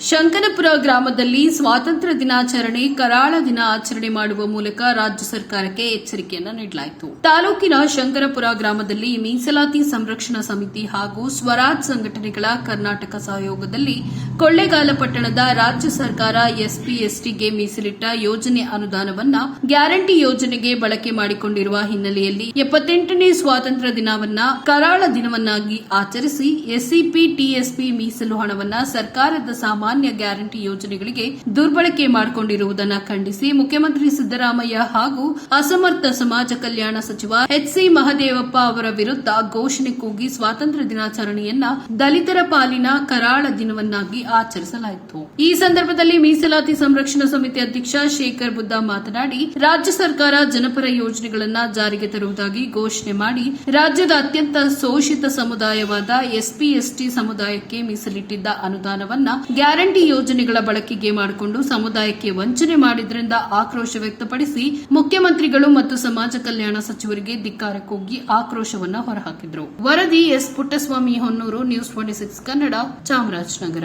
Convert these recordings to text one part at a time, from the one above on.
ಶಂಕನಪುರ ಗ್ರಾಮದಲ್ಲಿ ಸ್ವಾತಂತ್ರ್ಯ ದಿನಾಚರಣೆ, ಕರಾಳ ದಿನ ಆಚರಣೆ ಮಾಡುವ ಮೂಲಕ ರಾಜ್ಯ ಸರ್ಕಾರಕ್ಕೆ ಎಚ್ಚರಿಕೆಯನ್ನು ನೀಡಲಾಯಿತು. ತಾಲೂಕಿನ ಶಂಕರಪುರ ಗ್ರಾಮದಲ್ಲಿ ಮೀಸಲಾತಿ ಸಂರಕ್ಷಣಾ ಸಮಿತಿ ಹಾಗೂ ಸ್ವರಾಜ್ ಸಂಘಟನೆಗಳ ಕರ್ನಾಟಕ ಸಹಯೋಗದಲ್ಲಿ ಕೊಳ್ಳೇಗಾಲ ಪಟ್ಟಣದ ರಾಜ್ಯ ಸರ್ಕಾರ ಎಸ್ಪಿಎಸ್ಟಿಗೆ ಮೀಸಲಿಟ್ಟ ಯೋಜನೆ ಅನುದಾನವನ್ನ ಗ್ಯಾರಂಟಿ ಯೋಜನೆಗೆ ಬಳಕೆ ಮಾಡಿಕೊಂಡಿರುವ ಹಿನ್ನೆಲೆಯಲ್ಲಿ ಎಪ್ಪತ್ತೆಂಟನೇ ಸ್ವಾತಂತ್ರ್ಯ ದಿನವನ್ನ ಕರಾಳ ದಿನವನ್ನಾಗಿ ಆಚರಿಸಿ ಎಸ್ಸಿಪಿ, ಟಿಎಸ್ಪಿ ಮೀಸಲು ಹಣವನ್ನ ಸರ್ಕಾರದ ಸಾಮಾನ್ಯ ಗ್ಯಾರಂಟಿ ಯೋಜನೆಗಳಿಗೆ ದುರ್ಬಳಕೆ ಮಾಡಿಕೊಂಡಿರುವುದನ್ನು ಖಂಡಿಸಿ ಮುಖ್ಯಮಂತ್ರಿ ಸಿದ್ದರಾಮಯ್ಯ ಹಾಗೂ ಅಸಮರ್ಥ ಸಮಾಜ ಕಲ್ಯಾಣ ಸಚಿವ ಎಚ್ಸಿ ಮಹದೇವಪ್ಪ ಅವರ ವಿರುದ್ಧ ಘೋಷಣೆ ಕೂಗಿ ಸ್ವಾತಂತ್ರ್ಯ ದಿನಾಚರಣೆಯನ್ನ ದಲಿತರ ಪಾಲಿನ ಕರಾಳ ದಿನವನ್ನಾಗಿ ಆಚರಿಸಲಾಯಿತು. ಈ ಸಂದರ್ಭದಲ್ಲಿ ಮೀಸಲಾತಿ ಸಂರಕ್ಷಣಾ ಸಮಿತಿ ಅಧ್ಯಕ್ಷ ಶೇಖರ್ ಬುದ್ಧ ಮಾತನಾಡಿ, ರಾಜ್ಯ ಸರ್ಕಾರ ಜನಪರ ಯೋಜನೆಗಳನ್ನು ಜಾರಿಗೆ ತರುವುದಾಗಿ ಘೋಷಣೆ ಮಾಡಿ ರಾಜ್ಯದ ಅತ್ಯಂತ ಶೋಷಿತ ಸಮುದಾಯವಾದ ಎಸ್ಪಿಎಸ್ಟಿ ಸಮುದಾಯಕ್ಕೆ ಮೀಸಲಿಟ್ಟಿದ್ದ ಅನುದಾನವನ್ನ ಗ್ಯಾರಂಟಿ ಯೋಜನೆಗಳ ಬಳಕೆಗೆ ಮಾಡಿಕೊಂಡು ಸಮುದಾಯಕ್ಕೆ ವಂಚನೆ ಮಾಡಿದ್ರಿಂದ ಆಕ್ರೋಶ ವ್ಯಕ್ತಪಡಿಸಿ ಮುಖ್ಯಮಂತ್ರಿಗಳು ಮತ್ತು ಸಮಾಜ ಕಲ್ಯಾಣ ಸಚಿವರಿಗೆ ಧಿಕ್ಕಾರ ಕೂಗಿ ಆಕ್ರೋಶವನ್ನ ಹೊರಹಾಕಿದ್ರು. ವರದಿ S. Puttaswamy Honnur news twenty six Kannada, Chamarajanagar.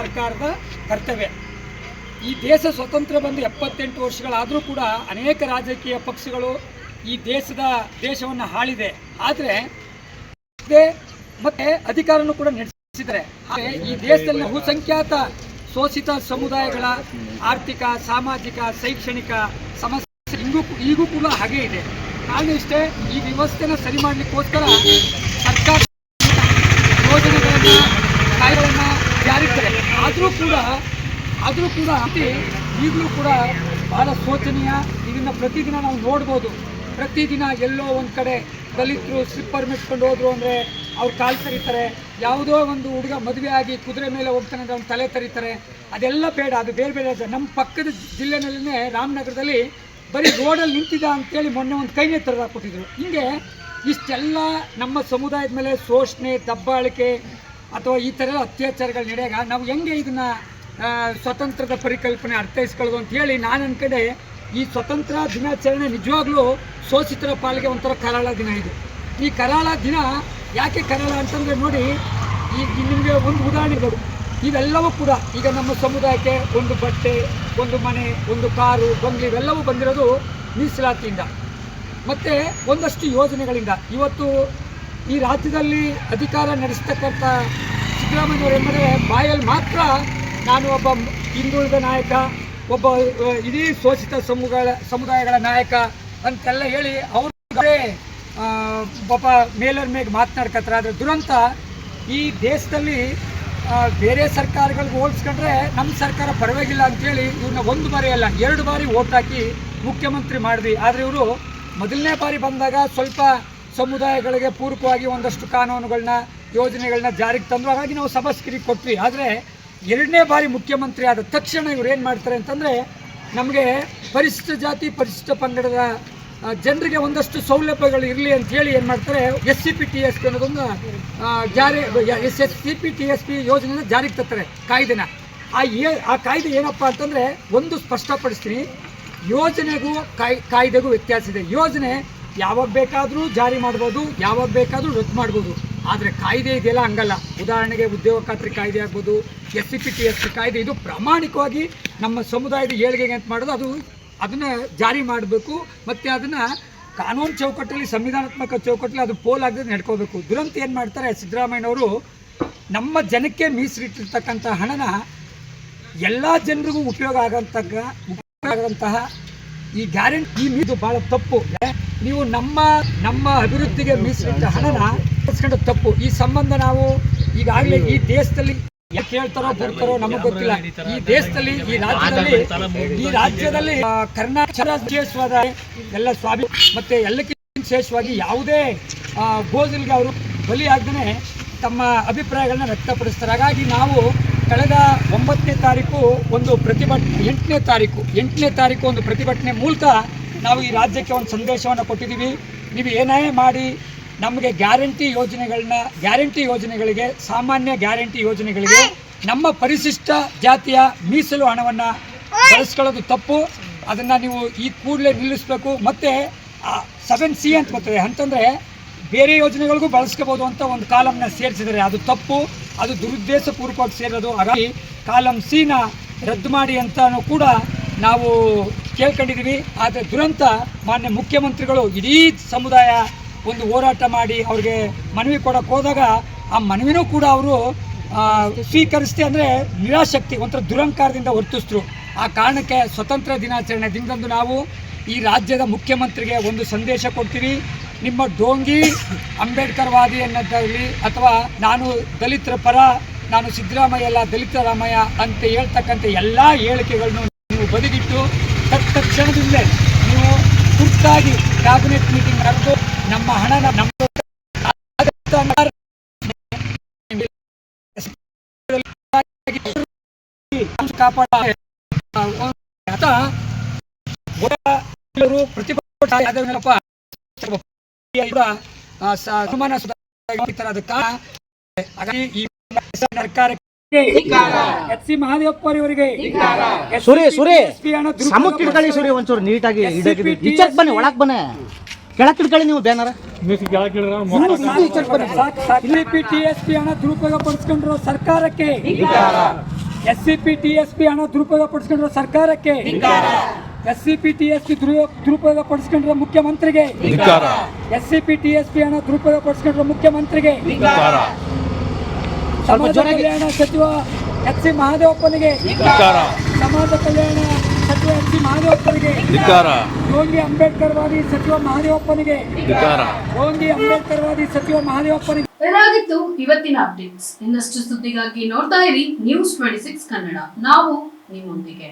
ಸರ್ಕಾರದ ಕರ್ತವ್ಯ. ಈ ದೇಶ ಸ್ವತಂತ್ರ ಬಂದು ಎಪ್ಪತ್ತೆಂಟು ವರ್ಷಗಳಾದರೂ ಕೂಡ ಅನೇಕ ರಾಜಕೀಯ ಪಕ್ಷಗಳು ಈ ದೇಶದ ದೇಶವನ್ನು ಹಾಳಿದೆ. ಆದರೆ ಮತ್ತೆ ಅಧಿಕಾರನೂ ಕೂಡ ಆದರೆ ಈ ದೇಶದಲ್ಲಿ ಬಹುಸಂಖ್ಯಾತ ಶೋಷಿತ ಸಮುದಾಯಗಳ ಆರ್ಥಿಕ, ಸಾಮಾಜಿಕ, ಶೈಕ್ಷಣಿಕ ಸಮಸ್ಯೆ ಇಂಗೂ ಈಗೂ ಕೂಡ ಹಾಗೆ ಇದೆ. ಕಾರಣ ಇಷ್ಟೇ, ಈ ವ್ಯವಸ್ಥೆನ ಸರಿ ಮಾಡಲಿಕ್ಕೋಸ್ಕರ ಸರ್ಕಾರ ಯೋಜನೆಗಳನ್ನ, ಕಾಯ್ದೆಗಳನ್ನ ಜಾರಿ ಆದರೂ ಕೂಡ ಆದರೂ ಕೂಡ ಅತಿ ಈಗಲೂ ಕೂಡ ಬಹಳ ಶೋಚನೀಯ. ಇದನ್ನ ಪ್ರತಿದಿನ ನಾವು ನೋಡ್ಬೋದು. ಪ್ರತಿದಿನ ಎಲ್ಲೋ ಒಂದು ಕಡೆ ದಲಿತರು ಸ್ಲಿಪ್ಪರ್ ಮೆಟ್ಕೊಂಡು ಹೋದ್ರು ಅಂದರೆ ಅವ್ರು ಕಾಲು ತರೀತಾರೆ ಯಾವುದೋ ಒಂದು ಹುಡುಗ ಮದುವೆ ಆಗಿ ಕುದುರೆ ಮೇಲೆ ಹೋಗ್ತಾನೆ ಅಂತ ತಲೆ ತರೀತಾರೆ. ಅದೆಲ್ಲ ಬೇಡ, ಅದು ಬೇರೆ ಬೇರೆ. ನಮ್ಮ ಪಕ್ಕದ ಜಿಲ್ಲೆನಲ್ಲೇ ರಾಮನಗರದಲ್ಲಿ ಬರೀ ರೋಡಲ್ಲಿ ನಿಂತಿದ್ದ ಅಂತೇಳಿ ಮೊನ್ನೆ ಒಂದು ಕೈನೇ ತೆರೆದಾಕ್ಬಿಟ್ಟಿದ್ರು ಹಿಂಗೆ ಇಷ್ಟೆಲ್ಲ ನಮ್ಮ ಸಮುದಾಯದ ಮೇಲೆ ಶೋಷಣೆ, ದಬ್ಬಾಳಿಕೆ ಅಥವಾ ಈ ಥರ ಅತ್ಯಾಚಾರಗಳು ನಡೆಯಾಗ ನಾವು ಹೆಂಗೆ ಇದನ್ನ ಸ್ವತಂತ್ರದ ಪರಿಕಲ್ಪನೆ ಅರ್ಥೈಸ್ಕೊಳ್ಳೋದು ಅಂತ ಹೇಳಿ ನಾನು ಅನ್ಕಡೆ, ಈ ಸ್ವತಂತ್ರ ದಿನಾಚರಣೆ ನಿಜವಾಗ್ಲೂ ಶೋಷಿತರ ಪಾಲಿಗೆ ಒಂಥರ ಕರಾಳ ದಿನ ಇದು. ಈ ಕರಾಳ ದಿನ ಯಾಕೆ ಕನ್ನಡ ಅಂತಂದರೆ ನೋಡಿ, ಈ ನಿಮಗೆ ಒಂದು ಉದಾಹರಣೆ ಕೊಡು ಇವೆಲ್ಲವೂ ಕೂಡ ಈಗ ನಮ್ಮ ಸಮುದಾಯಕ್ಕೆ ಒಂದು ಬಟ್ಟೆ, ಒಂದು ಮನೆ, ಒಂದು ಕಾರು, ಬಂಗ್ಲೆ ಇವೆಲ್ಲವೂ ಬಂದಿರೋದು ಮೀಸಲಾತಿಯಿಂದ. ಮತ್ತು ಒಂದಷ್ಟು ಯೋಜನೆಗಳಿಂದ. ಇವತ್ತು ಈ ರಾಜ್ಯದಲ್ಲಿ ಅಧಿಕಾರ ನಡೆಸ್ತಕ್ಕಂಥ ಸಿದ್ದರಾಮಯ್ಯವರು ಎಂದರೆ ಬಾಯಲ್ಲಿ ಮಾತ್ರ ನಾನು ಒಬ್ಬ ಹಿಂದುಳಿದ ನಾಯಕ, ಒಬ್ಬ, ಇಡೀ ಶೋಷಿತ ಸಮುದಾಯ ಸಮುದಾಯಗಳ ನಾಯಕ ಅಂತೆಲ್ಲ ಹೇಳಿ ಅವರು ಪಾಪ ಮೇಲರ್ ಮೇಲೆ ಮಾತನಾಡ್ಕತ್ತಾರೆ ಆದರೆ ದುರಂತ. ಈ ದೇಶದಲ್ಲಿ ಬೇರೆ ಸರ್ಕಾರಗಳಿಗೆ ಹೋಲಿಸ್ಕೊಂಡ್ರೆ ನಮ್ಮ ಸರ್ಕಾರ ಪರವಾಗಿಲ್ಲ ಅಂತೇಳಿ ಇವ್ರನ್ನ ಒಂದು ಬಾರಿ ಅಲ್ಲ, ಎರಡು ಬಾರಿ ಓಟ್ ಹಾಕಿ ಮುಖ್ಯಮಂತ್ರಿ ಮಾಡಿದ್ವಿ. ಆದರೆ ಇವರು ಮೊದಲನೇ ಬಾರಿ ಬಂದಾಗ ಸ್ವಲ್ಪ ಸಮುದಾಯಗಳಿಗೆ ಪೂರಕವಾಗಿ ಒಂದಷ್ಟು ಕಾನೂನುಗಳನ್ನ ಯೋಜನೆಗಳನ್ನ ಜಾರಿಗೆ ತಂದರು ಹಾಗಾಗಿ ನಾವು ಸಭಾಸ್ಕಿರಿ ಕೊಟ್ವಿ. ಆದರೆ ಎರಡನೇ ಬಾರಿ ಮುಖ್ಯಮಂತ್ರಿ ಆದ ತಕ್ಷಣ ಇವ್ರು ಏನು ಮಾಡ್ತಾರೆ ಅಂತಂದರೆ, ನಮಗೆ ಪರಿಶಿಷ್ಟ ಜಾತಿ, ಪರಿಶಿಷ್ಟ ಪಂಗಡದ ಜನರಿಗೆ ಒಂದಷ್ಟು ಸೌಲಭ್ಯಗಳು ಇರಲಿ ಅಂತ ಹೇಳಿ ಏನು ಮಾಡ್ತಾರೆ S C P T S P ಅನ್ನೋದೊಂದು ಜಾರಿ S S C P T S P ಯೋಜನೆನ ಜಾರಿಗೆ ತರ್ತಾರೆ, ಕಾಯ್ದೆನ. ಆ ಏ, ಆ ಕಾಯ್ದೆ ಏನಪ್ಪ ಅಂತಂದರೆ ಒಂದು ಸ್ಪಷ್ಟಪಡಿಸ್ತೀನಿ, ಯೋಜನೆಗೂ ಕಾಯ್, ಕಾಯ್ದೆಗೂ ವ್ಯತ್ಯಾಸ ಇದೆ. ಯೋಜನೆ ಯಾವಾಗ ಬೇಕಾದರೂ ಜಾರಿ ಮಾಡ್ಬೋದು, ಯಾವಾಗ ಬೇಕಾದರೂ ರದ್ದು ಮಾಡ್ಬೋದು. ಆದರೆ ಕಾಯ್ದೆ ಇದೆಯಲ್ಲ, ಹಂಗಲ್ಲ. ಉದಾಹರಣೆಗೆ ಉದ್ಯೋಗ ಖಾತ್ರಿ ಕಾಯ್ದೆ ಆಗ್ಬೋದು S C P T S P ಕಾಯ್ದೆ, ಇದು ಪ್ರಾಮಾಣಿಕವಾಗಿ ನಮ್ಮ ಸಮುದಾಯದ ಏಳಿಗೆಗೆ ಅಂತ ಮಾಡೋದು, ಅದು ಅದನ್ನು ಜಾರಿ ಮಾಡಬೇಕು, ಮತ್ತು ಅದನ್ನು ಕಾನೂನು ಚೌಕಟ್ಟಲ್ಲಿ, ಸಂವಿಧಾನಾತ್ಮಕ ಚೌಕಟ್ಟಲ್ಲಿ ಅದು ಪೋಲ್ ಆಗದೆ ನಡ್ಕೋಬೇಕು. ದುರಂತ ಏನು ಮಾಡ್ತಾರೆ, ಸಿದ್ದರಾಮಯ್ಯನವರು ನಮ್ಮ ಜನಕ್ಕೆ ಮೀಸಲಿಟ್ಟಿರ್ತಕ್ಕಂಥ ಹಣನ ಎಲ್ಲ ಜನರಿಗೂ ಉಪಯೋಗ ಆಗಂತಕ್ಕ, ಉಪಯೋಗ ಆಗಂತಹ ಈ ಗ್ಯಾರಂಟಿ, ಈ ಮೀದು ಭಾಳ ತಪ್ಪು. ನೀವು ನಮ್ಮ ನಮ್ಮ ಅಭಿವೃದ್ಧಿಗೆ ಮೀಸಲಿಟ್ಟ ಹಣನ ತಪ್ಪು. ಈ ಸಂಬಂಧ ನಾವು ಈಗಾಗಲೇ ಈ ದೇಶದಲ್ಲಿ ಯಾಕೆ ಹೇಳ್ತಾರೋ ಬರ್ತಾರೋ ನಮಗೆ ಗೊತ್ತಿಲ್ಲ. ಈ ದೇಶದಲ್ಲಿ ಈ ರಾಜ್ಯದಲ್ಲಿ ಈ ರಾಜ್ಯದಲ್ಲಿ ಕರ್ನಾಟಕ ವಿಶೇಷವಾದ ಎಲ್ಲ ಸ್ವಾಮಿ ಮತ್ತೆ ಎಲ್ಲಕ್ಕಿಂತ ವಿಶೇಷವಾಗಿ ಯಾವುದೇ ಗೋಜಿಲ್ಗೆ ಗೋಜಲ್ಗೆ ಅವರು ಬಲಿಯಾಗ್ದೇ ತಮ್ಮ ಅಭಿಪ್ರಾಯಗಳನ್ನ ವ್ಯಕ್ತಪಡಿಸ್ತಾರೆ. ಹಾಗಾಗಿ ನಾವು ಕಳೆದ ಒಂಬತ್ತನೇ ತಾರೀಕು ಒಂದು ಪ್ರತಿಭಟನೆ ಎಂಟನೇ ತಾರೀಕು ಎಂಟನೇ ತಾರೀಕು ಒಂದು ಪ್ರತಿಭಟನೆ ಮೂಲಕ ನಾವು ಈ ರಾಜ್ಯಕ್ಕೆ ಒಂದು ಸಂದೇಶವನ್ನು ಕೊಟ್ಟಿದ್ದೀವಿ. ನೀವು ಏನೇ ಮಾಡಿ ನಮಗೆ ಗ್ಯಾರಂಟಿ ಯೋಜನೆಗಳನ್ನ, ಗ್ಯಾರಂಟಿ ಯೋಜನೆಗಳಿಗೆ, ಸಾಮಾನ್ಯ ಗ್ಯಾರಂಟಿ ಯೋಜನೆಗಳಿಗೆ ನಮ್ಮ ಪರಿಶಿಷ್ಟ ಜಾತಿಯ ಮೀಸಲು ಹಣವನ್ನು ಬಳಸ್ಕೊಳ್ಳೋದು ತಪ್ಪು. ಅದನ್ನು ನೀವು ಈ ಕೂಡಲೇ ನಿಲ್ಲಿಸಬೇಕು. ಮತ್ತು ಸೆವೆನ್ ಸಿ ಅಂತ ಬರ್ತದೆ. ಅಂತಂದರೆ ಬೇರೆ ಯೋಜನೆಗಳಿಗೂ ಬಳಸ್ಕೋಬೋದು ಅಂತ ಒಂದು ಕಾಲಮ್ನ ಸೇರಿಸಿದರೆ ಅದು ತಪ್ಪು. ಅದು ದುರುದ್ದೇಶಪೂರ್ವಕವಾಗಿ ಸೇರೋದು. ಹಾಗಾಗಿ ಕಾಲಮ್ ಸಿನ ರದ್ದು ಮಾಡಿ ಅಂತ ಕೂಡ ನಾವು ಕೇಳ್ಕೊಂಡಿದ್ದೀವಿ. ಆದರೆ ದುರಂತ ಮಾನ್ಯ ಮುಖ್ಯಮಂತ್ರಿಗಳು ಇಡೀ ಸಮುದಾಯ ಒಂದು ಹೋರಾಟ ಮಾಡಿ ಅವ್ರಿಗೆ ಮನವಿ ಕೊಡೋಕೆ ಹೋದಾಗ ಆ ಮನವಿನೂ ಕೂಡ ಅವರು ಸ್ವೀಕರಿಸ್ತೆ ಅಂದರೆ ನಿರಾಶಕ್ತಿ ಒಂಥರ ದುರಂಕಾರದಿಂದ ವರ್ತಿಸಿದ್ರು ಆ ಕಾರಣಕ್ಕೆ ಸ್ವತಂತ್ರ ದಿನಾಚರಣೆ ದಿನದಂದು ನಾವು ಈ ರಾಜ್ಯದ ಮುಖ್ಯಮಂತ್ರಿಗೆ ಒಂದು ಸಂದೇಶ ಕೊಡ್ತೀವಿ. ನಿಮ್ಮ ಡೋಂಗಿ ಅಂಬೇಡ್ಕರ್ ವಾದಿ ಅನ್ನೋದಾಗಲಿ ಅಥವಾ ನಾನು ದಲಿತರ ಪರ, ನಾನು ಸಿದ್ದರಾಮಯ್ಯ ಅಲ್ಲ, ದಲಿತ ರಾಮಯ್ಯ ಅಂತ ಹೇಳ್ತಕ್ಕಂಥ ಎಲ್ಲ ಹೇಳಿಕೆಗಳನ್ನು ನೀವು ಬದಿಗಿಟ್ಟು ತತ್ಕ್ಷಣದಿಂದಲೇ ನೀವು ತುರ್ತಾಗಿ ಕ್ಯಾಬಿನೆಟ್ ಮೀಟಿಂಗ್ ಕರೆದು ನಮ್ಮ ಹಣ ನಮ್ಮ ಎಚ್ ಸಿ ಮಹಾದೇವಪ್ಪ ಅವರಿಗೆ ಸುರಿ ಸುರಿ. ಸಮಕ್ ಇಟ್ಕೊಳ್ಳಿ ಸುರಿ ಒಂಚೂರು ನೀಟಾಗಿ ಇಡಕ್ಕೆ ಬನ್ನಿ ಒಳಗ್ ಬನ್ನಿ. ಕೆಳಕ್ ಇಟ್ಕೊಳ್ಳಿ ನೀವು ಬ್ಯಾನರ್. ಇಲ್ಲಿ ಪಿ ಟಿ ಎಸ್ ಪಿ ಹಣ ದುರುಪಯೋಗ ಪಡಿಸ್ಕೊಂಡಿರೋ ಸರ್ಕಾರಕ್ಕೆ. S C P T S P ಹಣ ದುರುಪಯೋಗ ಪಡಿಸ್ಕೊಂಡಿರೋ ಸರ್ಕಾರಕ್ಕೆ. S C P T S P ದುರುಪಯೋಗ ಪಡಿಸ್ಕೊಂಡಿರೋ ಮುಖ್ಯಮಂತ್ರಿಗೆ. S C P T S P ಹಣ ದುರುಪಯೋಗ ಪಡಿಸ್ಕೊಂಡಿರೋ ಮುಖ್ಯಮಂತ್ರಿಗೆ. ಸಮಾಜ ಜೋರಾಗಿ. ಕಲ್ಯಾಣ ಸಚಿವ ಎಚ್ ಸಿ ಮಹಾದೇವಪ್ಪನಿಗೆ. ಸಮಾಜ ಕಲ್ಯಾಣ ಮಹಾದೇವಪ್ಪನಿಗೆ ಯೋಗಿ ಅಂಬೇಡ್ಕರ್ ವಾದಿ ಸಚಿವ ಮಹಾದೇವಪ್ಪನಿಗೆ ಯೋಗಿ ಅಂಬೇಡ್ಕರ್ ವಾದಿ ಸಚಿವ ಮಹಾದೇವಪ್ಪನಿಗೆ ಇದಾಗಿತ್ತು ಇವತ್ತಿನ ಅಪ್ಡೇಟ್ಸ್. ಇನ್ನಷ್ಟು ಸುದ್ದಿಗಾಗಿ ನೋಡ್ತಾ ಇರಿ. News twenty six Kannada. ನಾವು ನಿಮ್ಮೊಂದಿಗೆ.